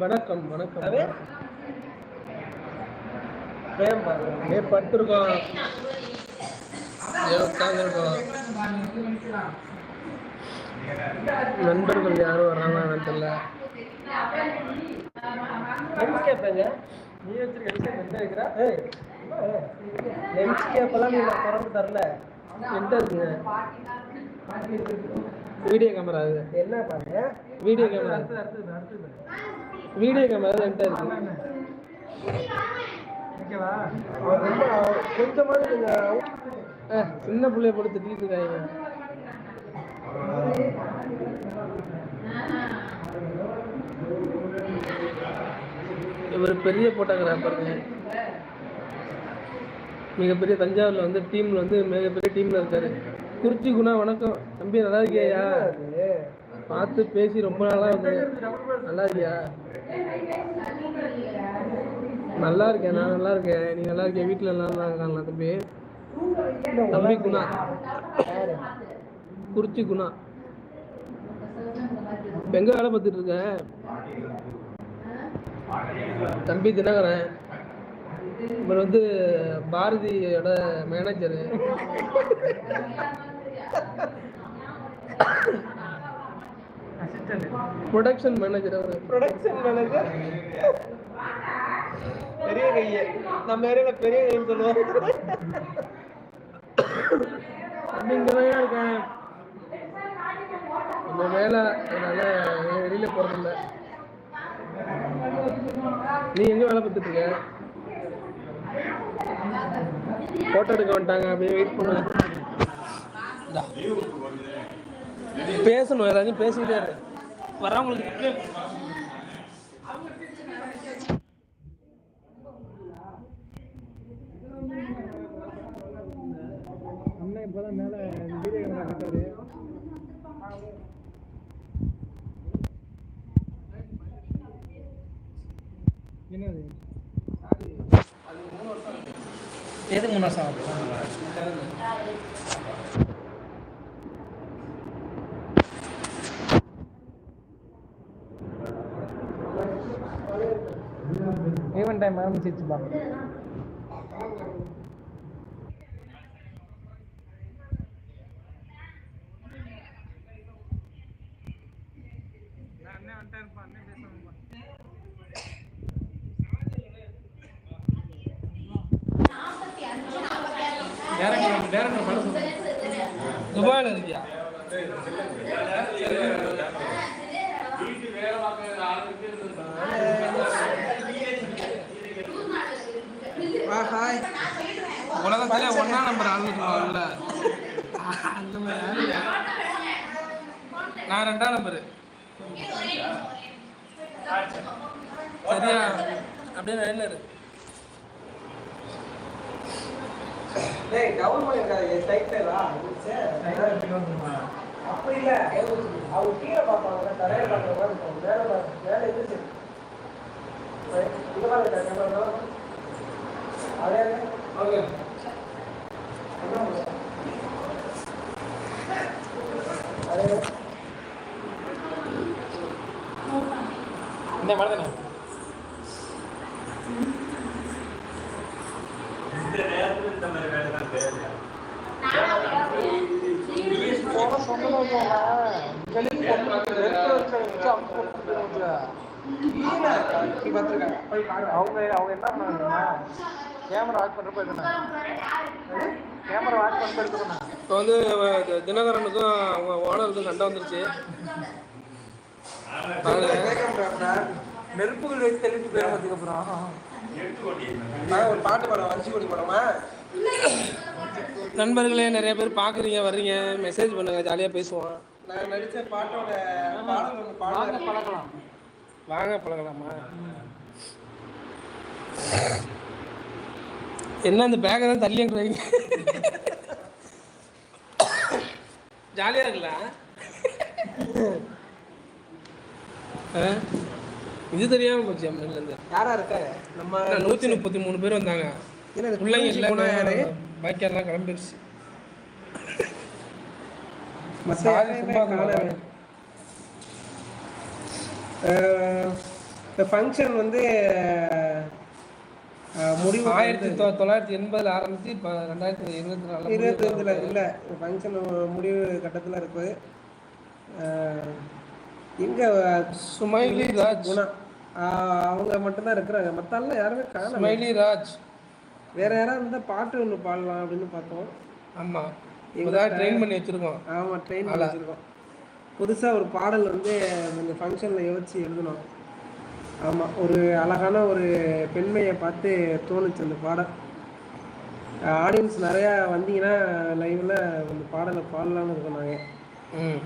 வணக்கம் வணக்கம். ஏ படுத்துருக்கோம் நண்பர்கள் யாரும் வர்றாங்கன்னு தெரியல. லென்ஸ் கேப்பேங்க நீ வச்சிருக்க எந்த ஏய் லென்ஸ் கேப்பெல்லாம் நீ திறந்து தரல. எந்த இருக்குங்க வீடியோ கேமரா அது. என்ன பாருங்க? வீடியோ கேமரா வீடியோ கேமரா என்கிட்ட இருக்கு. கொஞ்சமாவது சின்ன பிள்ளைய போட்டு திட்டிட்டு இருக்காங்க. இவர் பெரிய போட்டோகிராஃபருங்க மிகப்பெரிய தஞ்சாவூர்ல வந்து டீம்ல வந்து மிகப்பெரிய டீம்ல இருக்காரு. குறிச்சி குணா வணக்கம். தம்பி நல்லா இருக்கியா? பார்த்து பேசி ரொம்ப நாளா இருக்கு நல்லா இருக்கியா? நல்லா இருக்கேன் நான் நல்லா இருக்கேன். நீ நல்லா இருக்கியா? வீட்டில் எல்லாம் நல்லா இருக்காங்களா தம்பி? தம்பி குணா. குறிச்சி குணா. எங்க வேலை பார்த்துட்டு இருக்க? தம்பி தினகரன் இவர் வந்து பாரதியோட மேனேஜரு ப்ரொடக்ஷன் மேனேஜர் அவர் ப்ரொடக்ஷன் மேனேஜர் பெரிய கையை. நம்ம ஏரியால பெரிய கைன்னு சொல்லுவோம். இருக்கேன் நம்ம வேலை அதனால வெளியில போறதில்ல. நீ எங்க வேலை பார்த்துட்டு இருக்க? போட்டோ எடுக்க வந்துட்டாங்க. அப்படியே வெயிட் பண்ணு. இந்தா. பேசணும் ஏதாச்சும் பேசிக்கிட்டே இரு. வரவங்களுக்கு அண்ணன் இப்போதான் மேலே வீடியோ கேமரா கட்டாரு என்னது? எது மூணு வருஷம் ஆகுது time de teaching உலகத்திலே ஒன்னா நம்பர் ஆள் இருக்காங்கல்ல அந்த மாதிரி. நான் ரெண்டாம் நம்பரு சரியா? அப்படியே லைன்ல இரு. டேய் டவுன் பண்ணிருக்காரு சைட்லா அப்படி இல்ல. அவங்க கீழே பார்ப்பாங்க தரையில பார்க்குற மாதிரி இருக்கும். மேல மேல இருந்துச்சு இங்க பாருங்க கேமரா அதே ஓகே இந்த மாதிரி அவங்க அவங்க என்ன பண்ணாங்க? கேமரா ஆஃப் பண்றப்ப என்ன? இப்போ வந்து தினகரனுக்கும் அவங்க ஓனருக்கும் சண்டை வந்துருச்சு. நெருப்புகள் வச்சு தெளிச்சு போயிடும் அதுக்கப்புறம் நான் ஒரு பாட்டு பாடம் வரிச்சு கொடி போனோமா நண்பர்களே நிறைய பேர் பார்க்குறீங்க வர்றீங்க மெசேஜ் பண்ணுங்க ஜாலியாக பேசுவோம். நான் நடிச்ச பாட்டோட பாடல் பழக்கலாம் வாங்க பழகலாமா? என்ன அந்த பேக்கை தான் தள்ளி வைங்க ஜாலியாக இருக்குல்ல? இது தெரியாம போச்சு இருந்து. யாரா இருக்க? நம்ம நூற்றி முப்பத்தி மூணு பேர் வந்தாங்க. பிள்ளைங்க யாரு? இல்லை பாக்கி எல்லாம் கிளம்பிடுச்சு. இந்த ஃபங்க்ஷன் வந்து முடிவு ஆயிரத்தி தொள்ளாயிரத்தி எண்பதுல ஆரம்பிச்சு இப்போ ரெண்டாயிரத்தி இருபத்தி நாலு இருபத்தஞ்சில் இல்லை ஃபங்க்ஷன் முடிவு கட்டத்தில் இருக்குது. இங்கே சுமைலி ராஜ். குணா அவங்க மட்டும்தான் இருக்கிறாங்க. மற்றாலாம் யாருமே காணல. சுமைலி ராஜ். வேற யாராவது இருந்தால் பாட்டு ஒன்று பாடலாம் அப்படின்னு பார்த்தோம். ஆமா. இப்போதான் ட்ரெயின் பண்ணி வச்சிருக்கோம். ஆமாம் ட்ரெயின் வச்சுருக்கோம். புதுசாக ஒரு பாடல் வந்து இந்த ஃபங்க்ஷனில் யோசிச்சு எழுதணும். ஆமாம் ஒரு அழகான ஒரு பெண்மையை பார்த்து தோணுச்சு அந்த பாடல். ஆடியன்ஸ் நிறையா வந்தீங்கன்னா லைவில் அந்த பாடலை பாடலாம்னு இருக்கோம் நாங்கள் ம்.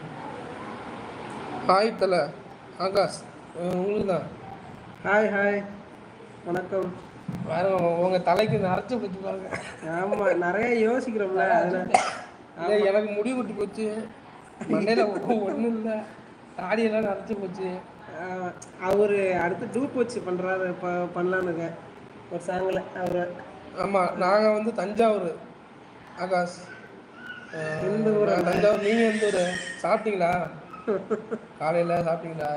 ஹாய் தலை ஆகாஷ் உங்களுக்கு தான் ஹாய் ஹாய் வணக்கம். வேற உங்க- உங்க தலைக்கு நரைச்சு போச்சு பாருங்க. ஆமாம் நிறைய யோசிக்கிறோம்ல அதனால எனக்கு முடி கொட்டி போச்சு. மண்டையில ஒன்றும் இல்லை. தாடியெல்லாம் நரைச்சு போச்சு. அவர் அடுத்து டூப் வச்சு பண்ணுறாரு ப பண்ணலான்னு இருக்கேன் ஒரு சாங்கில் அவர். ஆமா நாங்க வந்து தஞ்சாவூர். ஆகாஷ். எந்த ஊர் தஞ்சாவூர். நீங்க எந்த ஊர்? சாப்பிட்டீங்களா? காலையில சாப்பிட்டீங்களா?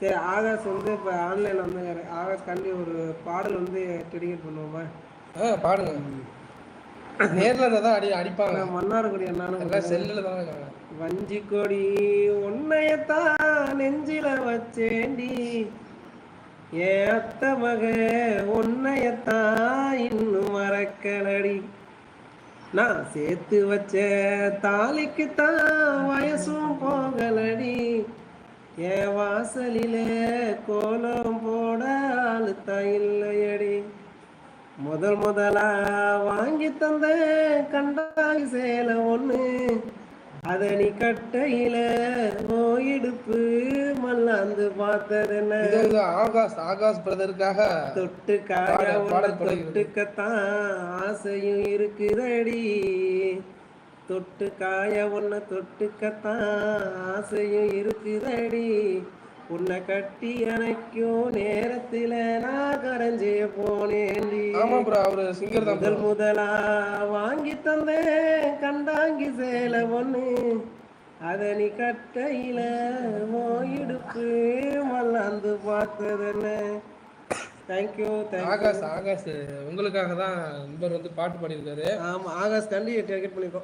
சரி ஆகாஷ் வந்து இப்போ ஆன்லைனில் வந்து ஆகாஷ் கண்டி ஒரு பாடல் வந்து டெடிகேட் பண்ணுவோமா? ஆ பாடுங்க. நேர்ல இருந்தா தான் அடி அடிப்பாங்க. நான் மன்னார்குடி எல்லாம் செல்லுல தானே இருக்காங்க வஞ்சி கொடி உன்னையத்தான் நெஞ்சில வச்சேண்டி ஏன் அத்த மக உன்னையத்தான் இன்னும் மறக்கலடி. நான் சேர்த்து வச்ச தாலிக்கு தான் வயசும் போகலடி. என் வாசலில கோலம் போட ஆளுத்தான் இல்லையடி. முதல் முதலா வாங்கி தந்த கண்டாங்கி சேலை ஒண்ணு. அத நீ கட்டையில ஓ இடுப்பு மல்லாந்து பார்த்தது என்ன ஆகாஷ் ஆகாஷ் பிரதருக்காக தொட்டு காய பாடல், உன்னை பாடல் தொடங்குகிறது. தொட்டுக்கத்தான் ஆசையும் இருக்குதடி. தொட்டு காய உன்னை தொட்டுக்கத்தான் ஆசையும் இருக்குதடி. உன்னை கட்டி அணைக்கும் நேரத்துல நான் கரைஞ்சே போனேன்டி. ஆமா ப்ரோ அவரு சிங்கர் தான். முதல் முதலா வாங்கி தந்தேன் கண்டாங்கி சேலை ஒண்ணு. அத நீ கட்டையில ஓ இடுப்பு மல்லாந்து பார்த்தது என்ன தேங்க்யூ ஆகாஷ் ஆகாஷ் உங்களுக்காக தான் நண்பர் வந்து பாட்டு பாடியிருக்காரு. ஆமா ஆகாஷ் கண்டி டிக்கெட் பண்ணிக்கோ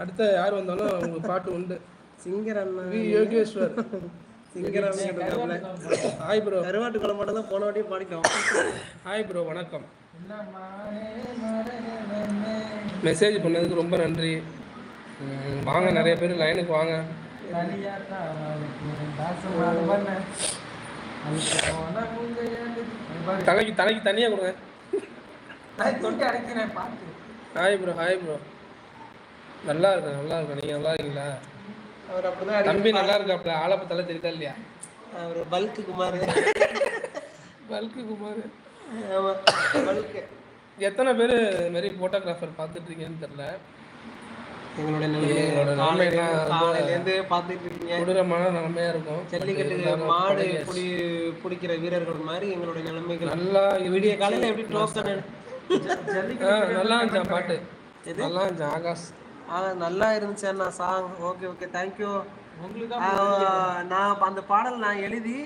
அடுத்த யார் வந்தாலும் உங்களுக்கு பாட்டு உண்டு. சிங்கர் அண்ணா. யோகேஸ்வர். சிங்கர் அண்ணா ஹாய் ப்ரோ கருவாட்டு குளம் மட்டும் தான் போன வாட்டியும் பாடிட்டோம். ஹாய் ப்ரோ வணக்கம். மெசேஜ் பண்ணதுக்கு ரொம்ப நன்றி. வாங்க நிறைய பேர் லைனுக்கு வாங்க. தலைக்கு தலைக்கு தனியாக கொடுங்க. ஹாய் ப்ரோ ஹாய் ப்ரோ நல்லா இருக்கேன் நல்லா இருக்கேன் நீங்கள் நல்லா இருக்கீங்களா? அவர் அப்படிதான் தம்பி நல்லா இருக்காப்ல ஆளப்ப தலை தெரியுதா இல்லையா? அவர் பல்க்கு குமார். பல்கு குமார். பல்க்கு எத்தனை பேர் இது மாதிரி ஃபோட்டோகிராஃபர் பார்த்துட்டு இருக்கீங்கன்னு தெரில எங்களோட எங்களோட நிலைமையெல்லாம் ரொம்ப காலையிலேருந்து பார்த்துட்டு இருக்கீங்க. கொடூரமான நிலைமையா இருக்கும். இருந்தாலும் மாடு. புடி பிடிக்கிற வீரர்கள் மாதிரி எங்களுடைய நிலைமைகள். நல்லா விடிய காலையில எப்படி ஆ, நல்லா இருந்துச்சா பாட்டு. நல்லா இருந்துச்சு ஆகாஷ். ஆ நல்லா இருந்துச்சு அண்ணா song okay okay thank you நான் அந்த பாடல் நான் எழுதி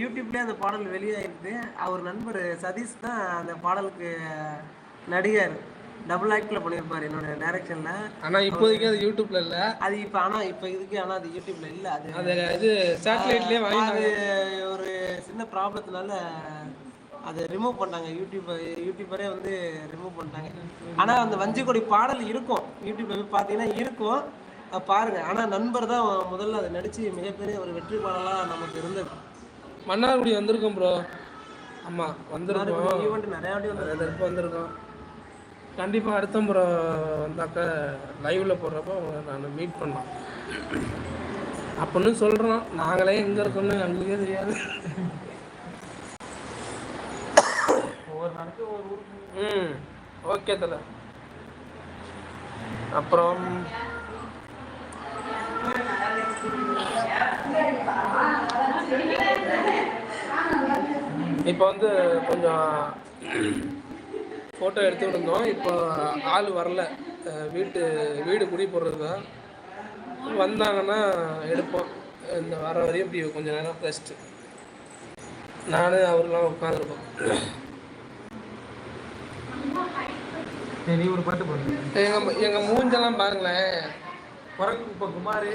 யூடியூப்லேயே அந்த பாடல் வெளியாயிருக்கு அவர் நண்பர் சதீஷ் தான் அந்த பாடலுக்கு நடிகர். டபுள் ஆக்டில் பண்ணியிருப்பார் என்னோட டைரக்ஷனில் ஆனா இப்போதைக்கு அது யூடியூப்ல இல்ல. அது இப்போ ஆனால் இப்போ இதுக்கு ஆனால் அது யூடியூப்ல இல்லை. அது அது இது சேட்டலைட்லயே அது ஒரு சின்ன ப்ராப்ளத்தினால அதை ரிமூவ் பண்ணாங்க யூடியூப் யூடியூபரே வந்து ரிமூவ் பண்ணிட்டாங்க. ஆனா அந்த வஞ்சிக்கொடி பாடல் இருக்கும். யூடியூப்ல போய் பார்த்தீங்கன்னா இருக்கும். பாருங்க. ஆனா நண்பர் தான் முதல்ல அதை நடிச்சு மிகப்பெரிய ஒரு வெற்றி பாடலா நமக்கு இருந்தது. மன்னார்குடி வந்திருக்கோம் ப்ரோ ஆமா வந்திருக்கோம். ஈவெண்ட் நிறைய வாட்டி வந்து வந்திருக்கோம்? கண்டிப்பா அடுத்த முறை வந்தாக்க லைவ்ல போடுறப்போ நான் மீட் பண்ணலாம். அப்படின்னு சொல்றோம். நாங்களே எங்க இருக்கோம்னு எங்களுக்கே தெரியாது ஒவ்வொரு நாளைக்கு ஒரு ஊருக்கு ம் ஓகே தல. அப்புறம் இப்போ வந்து கொஞ்சம் ஃபோட்டோ எடுத்துக்கிட்டு இருந்தோம் இப்போ ஆள் வரல. வீட்டு வீடு குடி போடுறது தான் வந்தாங்கன்னா எடுப்போம். இந்த வர வரையும் இப்படி கொஞ்சம் நேரம் ரெஸ்ட்டு நானு அவர்லாம் உட்காந்துருக்கோம் சரி நீ ஒரு பாட்டு போடுங்க எங்கள் எங்கள் மூஞ்செல்லாம் பாருங்களேன் குரங்கு இப்போ குமார்.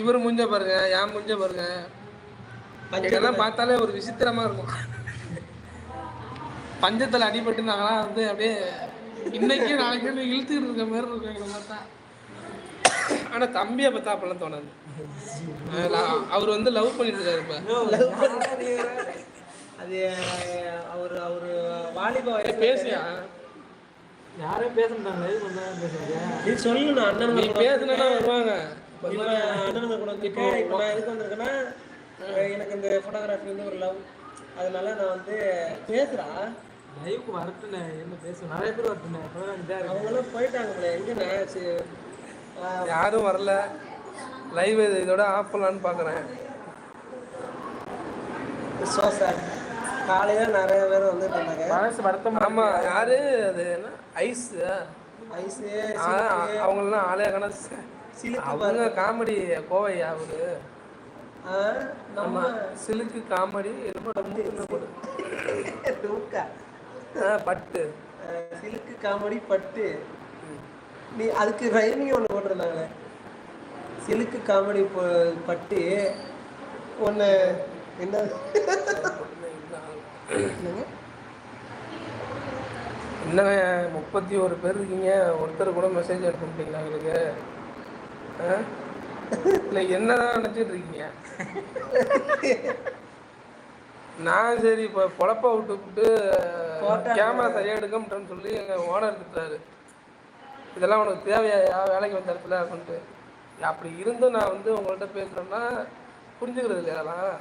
இவர் மூஞ்ச பாருங்க என் மூஞ்ச பாருங்க. இதெல்லாம் பார்த்தாலே ஒரு விசித்திரமா இருக்கும். பஞ்சத்தில் அடிபட்டு நாங்களாம் வந்து அப்படியே இன்னைக்கு நாளைக்கு இழுத்துக்கிட்டு இருக்க மாதிரி இருக்கும் எங்களை பார்த்தா. ஆனா தம்பியை பார்த்தா அப்பெல்லாம் தோணாது. அவர் வந்து லவ் பண்ணிட்டு இருக்காரு இப்ப அது அவர் அவர் வாலிப பேசியா? யாரும் பேச மாட்டாங்க எது பண்ணாலும் பேசுறீங்க? நீ சொல்லு நான் நீ அண்ணன் பேசுனா வருவாங்க. அண்ணனுங்க கூட இப்போ இப்போ நான் எதுக்கு வந்திருக்கேன்னா எனக்கு இந்த ஃபோட்டோகிராஃபி வந்து ஒரு லவ் அதனால நான் வந்து பேசுறா. லைவுக்கு வரட்டுனே என்ன பேசும் நிறைய பேர் வரட்டுனே அவங்களாம் போயிட்டாங்க போல எங்கண்ணே? சரி. யாரும் வரல. லைவ் இதோட ஆஃப் பண்ணலான்னு பார்க்குறேன் so sad. காலையில நிறைய பேர் வந்துட்டு இருந்தாங்க மனசு வருத்தமா ஆமா யாரு? அது என்ன? ஐஸ் ஐஸு அவங்களெல்லாம் ஆளே காண சிலுக்கு அவங்க காமெடி கோவையா அவரு நம்ம சிலுக்கு காமெடி பட்டு. சிலுக்கு காமெடி பட்டு. நீ அதுக்கு ரைமிங் ஒன்று போட்டிருந்தாங்களே. சிலுக்கு காமெடி பட்டு. ஒன்று என்ன என்னங்க? முப்பத்தி ஒரு பேர் இருக்கீங்க ஒருத்தர் கூட மெசேஜ் அனுப்ப மாட்டீங்களா எங்களுக்கு? இல்ல என்னதான் நினைச்சிட்டு இருக்கீங்க? நான் சரி இப்போ பொழப்ப விட்டுவிட்டு கேமரா சரியா எடுக்க மாட்டேன்னு சொல்லி எங்கள் ஓனர் திட்டுறாரு. இதெல்லாம் உனக்கு தேவையா? வேலைக்கு வந்த இடத்துல அப்படின்ட்டு. அப்படி இருந்தும் நான் வந்து உங்கள்கிட்ட பேசுகிறேன்னா புரிஞ்சுக்கிறது இல்லையா அதெல்லாம்?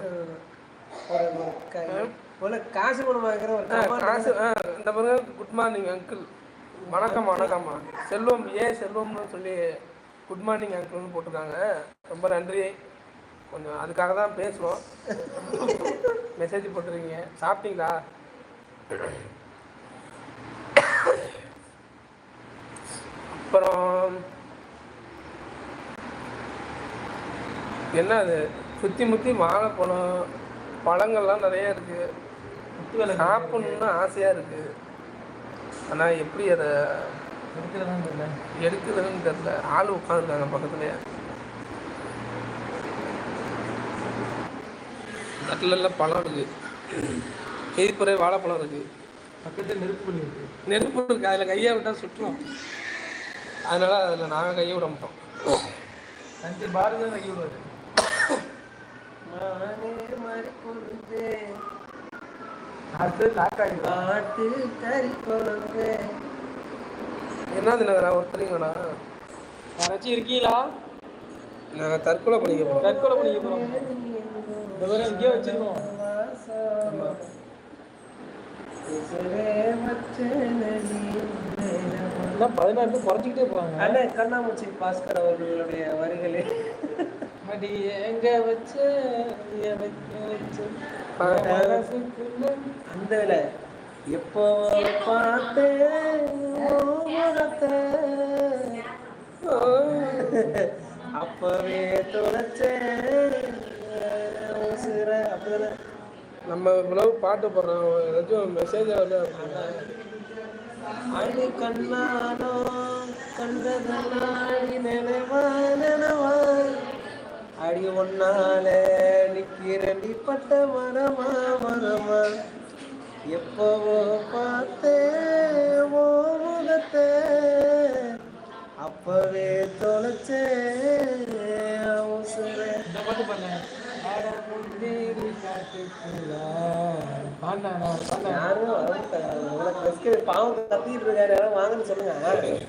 காசு காசு இந்த பாருங்க குட் மார்னிங் அங்கிள் வணக்கம் வணக்கம்மா. செல்வம் ஏ செல்வம்னு சொல்லி குட் மார்னிங் அங்கிள்னு போட்டிருக்காங்க. ரொம்ப நன்றி. கொஞ்சம் அதுக்காக தான் பேசுகிறோம் மெசேஜ் போட்டிருக்கீங்க. சாப்பிட்டீங்களா? அப்புறம் என்ன அது சுற்றி முற்றி வாழைப்பழம் பழங்கள்லாம் நிறைய இருக்குது சாப்பிட்ணுன்னு ஆசையாக இருக்குது ஆனால் எப்படி அதை இருக்கிறதான் தெரியல எடுக்கிறதுன்னு தெரியல ஆள் உட்காந்துருக்காங்க பக்கத்துலேயே. தட்டிலெல்லாம் பழம் இருக்குது எதிர்ப்புறை வாழைப்பழம் இருக்குது பக்கத்தில் நெருப்பு பண்ணி இருக்கு. நெருப்பு இருக்குது அதில் கையை விட்டால் சுற்றுவோம் அதனால் அதில் நாங்கள் கையை விட மாட்டோம். அஞ்சு பாரதி தான் வைக்க விடுவாரு. மானே மறிக்கொழுந்து, என்ன தினகரா ஒருத்தரிங்கண்ணா யாராச்சும் இருக்கீங்களா? நாங்கள் தற்கொலை பண்ணிக்க போகிறோம் தற்கொலை பண்ணிக்க போகிறோம் இந்த பேரை இங்கேயே வச்சிருக்கோம். பதினாறு குறைச்சிக்கிட்டே போகிறாங்க அண்ணே கண்ணாமூச்சி பாஸ்கர் அவர்களுடைய வரிகளே. அடி எங்க வச்ச வச்ச. அந்த வேலை எப்போ பார்த்தேன் அப்பவே தொலைச்சேன் உசுர அப்படிதானே நம்ம இவ்வளவு பாட்டு போடுறோம். ஏதாச்சும் மெசேஜ் வந்து அப்படின்னா அடி கண்ணானோ கண்டதனாடி நினைவா நினைவா அடி ஒன்னால நிக்கிறண்டி பட்ட மரமா மரமா எப்பவோ பார்த்தேன் ஓ முகத்தை. அப்பவே தொலைச்சேன் பாவம் கத்திட்டு இருக்காரு. வாங்கன்னு சொல்லுங்க.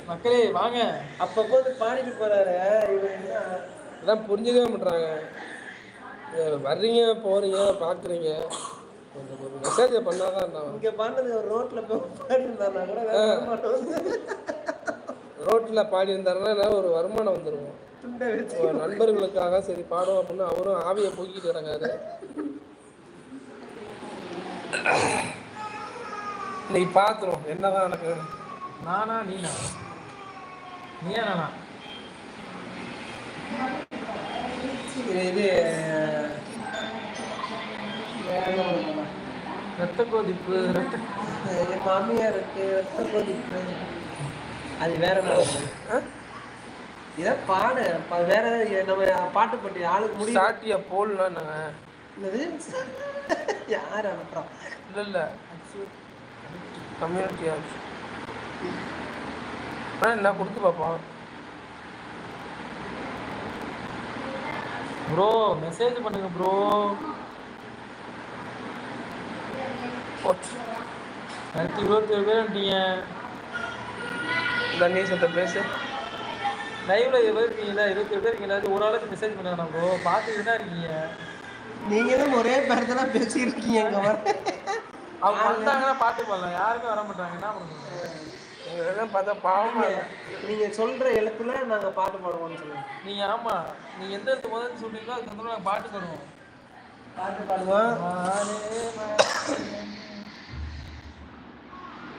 மக்களே வாங்க. அப்பப்போ பாடிட்டு போறாரு. இவர் என்ன அதான் புரிஞ்சுக்கவே மாட்றாங்க. வர்றீங்க போறீங்க பார்க்குறீங்க கொஞ்சம் ஒரு மெசேஜ் பண்ணாதான் நான் இங்க பாண்டது ஒரு ரோட்ல போய் பாடி இருந்தாருன்னா கூட ரோட்டில் பாடி இருந்தாருன்னா ஒரு வருமானம் ஒரு நண்பர்களுக்காக சரி பாடும் அப்படின்னு அவரும் ஆவியை போக்கிட்டு இறங்காரு இன்னைக்கு பார்த்துரும் என்னதான் எனக்கு நானா நீனா? நீயா நானா? இது. ரத்த கொதிப்பு. ரத்த மாமியாருக்கு ரத்த கொதிப்பு. அது வேற? இதான் பாடு. வேற நம்ம பாட்டு பட்டி ஆளுக்கு முடியும் சாட்டியா என்னங்க என்னது? யார் அனுப்புறோம் இல்லை இல்லை. கம்யூனிட்டி ஆனால் என்ன கொடுத்து பார்ப்போம்? ப்ரோ மெசேஜ் பண்ணுங்க ப்ரோ போச்சு அடுத்து இருபத்தி ஏழு பேர் வந்துட்டீங்க தண்ணீசத்தை பேசு லைவ்ல பேர் இருக்கீங்களா இருபத்தி ஏழு பேர் இருக்கீங்களா ஒரு ஆளுக்கு மெசேஜ் பண்ணுங்க ப்ரோ பார்த்துக்கிட்டு தான் இருக்கீங்க? நீங்களும் ஒரே பேர் தானே பேசியிருக்கீங்க அவங்க வந்தாங்கன்னா பார்த்து போடலாம் யாருமே வர மாட்டாங்க. எல்லாம் பார்த்தா இருக்கு. நீங்க சொல்ற எழுத்துல நாங்க பாட்டு பாடுவோம்னு சொல்லுங்க நீங்க ஆமா நீங்க எந்த இடத்து முதல்ல சொல்றீங்களோ அதுக்கு நாங்கள் பாட்டு தருவோம். பாட்டு பாடுவோம்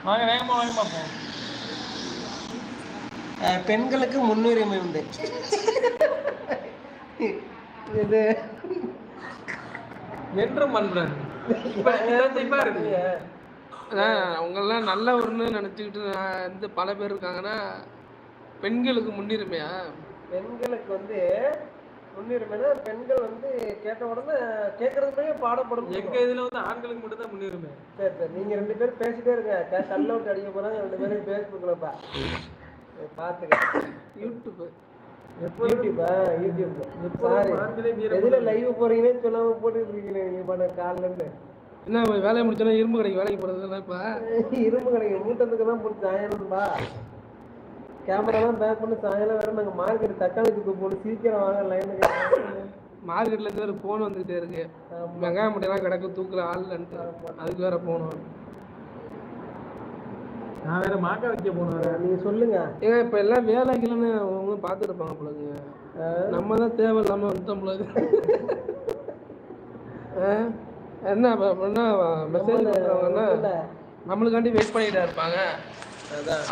வாங்க வேகமா வாங்க பார்ப்போம். பெண்களுக்கு முன்னுரிமை உண்டு. இது என்றும் பண்றேன் இப்ப இப்ப இருக்கு அவங்கெல்லாம் நல்லவர்னு நினச்சிக்கிட்டு வந்து பல பேர் இருக்காங்கன்னா பெண்களுக்கு முன்னுரிமையா? பெண்களுக்கு வந்து முன்னுரிமைனா பெண்கள் வந்து கேட்ட உடனே கேட்கறதுமே பாடப்படும் எங்க இதுல வந்து ஆண்களுக்கு மட்டும் தான் முன்னுரிமை? சரி சரி. நீங்க ரெண்டு பேரும் பேசிட்டே இருங்க. க- கல்ல விட்டு அடிக்க போறாங்க ரெண்டு பேரும் பேஸ்புக்லப்பா பாத்துக்க யூடியூப் யூடியூப் எப்போதும் சாரி எதுல லைவ் போறீங்கன்னு சொல்லாம போட்டுட்டு இருக்கீங்க நீங்க பண்ண கால்ல இருந்து. என்ன வேலையை முடிச்சோன்னா இரும்பு கடைக்கு வேலைக்கு போகிறதுலாம் இப்போ? இரும்பு கடைக்கு மூட்டத்துக்கு தான் போட்டு சாயணும்பா கேமராலாம் பேக் பண்ணி சாயலாம் வேற நாங்க மார்க்கெட் தக்காளி தூக்கு போட்டு சீக்கிரம் வாங்க லைனுக்கு மார்க்கெட்ல இருந்து ஒரு ஃபோன் வந்துகிட்டே இருக்கு. வெங்காயம் முட்டையெல்லாம் கிடக்கு தூக்குற ஆள் இல்லைன்ட்டு அதுக்கு வேற போகணும் நான் வேற மாக்க வைக்க போனேன் நீங்க சொல்லுங்க. ஏங்க இப்போ எல்லாம் வேலைக்குன்னு அவங்க பார்த்துட்டு இருப்பாங்க பொழுது நம்ம தான் தேவையில்லாம வந்துட்டோம் பொழுது என்ன அப்படின்னா மெசேஜ் பண்ணுறவங்கன்னா. நம்மளுக்காண்டி வெயிட் பண்ணிக்கிட்டே இருப்பாங்க.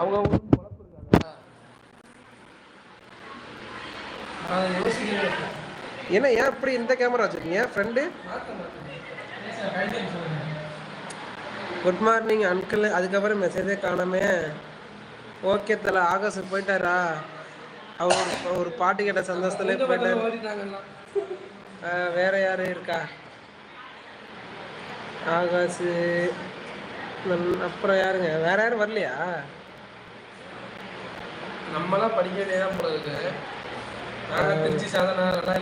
அவங்க. என்ன ஏன் இப்படி இந்த கேமரா வச்சிருக்கீங்க? ஃப்ரெண்டு குட் மார்னிங் அங்கிள் அதுக்கப்புறம் மெசேஜே காணாமே. ஓகே தல. ஆகாஷ் போயிட்டாரா? அவர் ஒரு பாட்டு கேட்ட சந்தோஷத்துல போயிட்டாரு. வேற யாரு இருக்கா? நல்- அப்புறம் யாருங்க? வேற யாரும் வரலையா? நம்மலாம் படிக்க வேண்டியதான் போல இருக்கு. நாங்க திருச்சி சாதனை நல்லா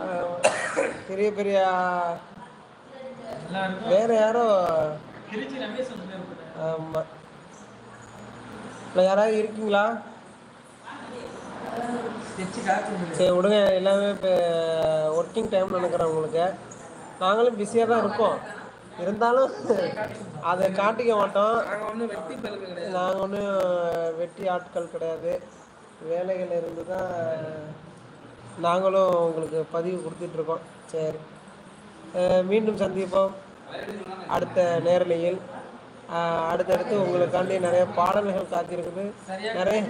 ஆ, பெரிய பெரிய வேற யாரோ. ஆமா. யாராவது இருக்கீங்களா? சரி விடுங்க. எல்லாமே இப்போ ஒர்க்கிங் டைம் நினைக்கிறேன் உங்களுக்கு நாங்களும் பிஸியாக தான் இருக்கோம். இருந்தாலும் அதை காட்டிக்க மாட்டோம். நாங்கள் ஒன்றும் வெட்டி ஆட்கள் கிடையாது. வேலைகள் இருந்து தான் நாங்களும் உங்களுக்கு பதிவு கொடுத்துட்ருக்கோம் சரி. மீண்டும் சந்திப்போம். அடுத்த நேரலையில் அடுத்தடுத்து உங்களுக்காண்டி நிறைய பாடல்கள் காத்திருக்குது. நிறைய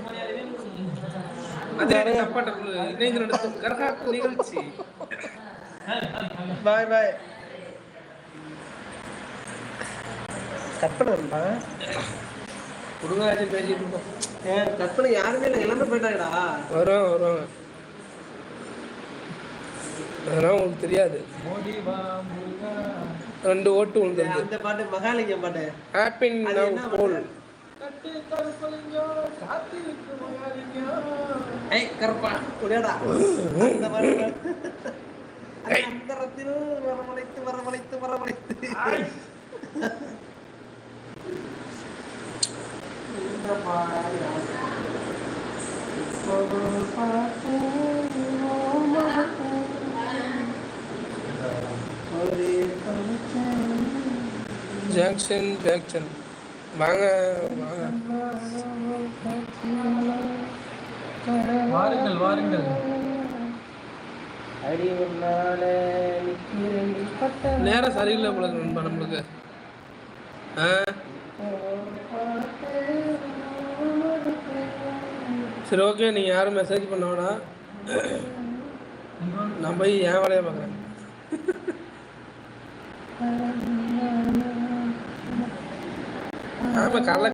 இணைந்து நடத்தும் கரகாட்ட நிகழ்ச்சி. பாய் பாய். கற்பனை குடுங்காச்சும் பேசிட்டு இருக்கோம். ஏன் கற்பனை யாருமே இல்லை எல்லாமே போயிட்டாங்கடா. வருவாங்க வருவாங்க. அதெல்லாம் உங்களுக்கு தெரியாது. மோடி வா முருகா ரெண்டு ஓட்டு விழுந்துருது அந்த பாட்டு மகாலிங்கம் பாட்டு. என்ன போல் கட்டு கருப்பலிங்கம் காத்திருக்கு மகாலிங்கம். ஏய் கருப்பா குடியாடா அந்த பாட்டு அந்தரத்தில் வரவழைத்து வரவழைத்து வரவழைத்து இந்த பாடல் இப்போது வாருங்கள் வாருங்கள். நேரம் சரியில்லை இருக்கு நண்பா நம்மளுக்கு. சரி ஓகே நீங்கள் யாரும் மெசேஜ் பண்ண வேணாம். நான் போய் என் வேலையை பார்க்குறேன். ஆமாம் கடலை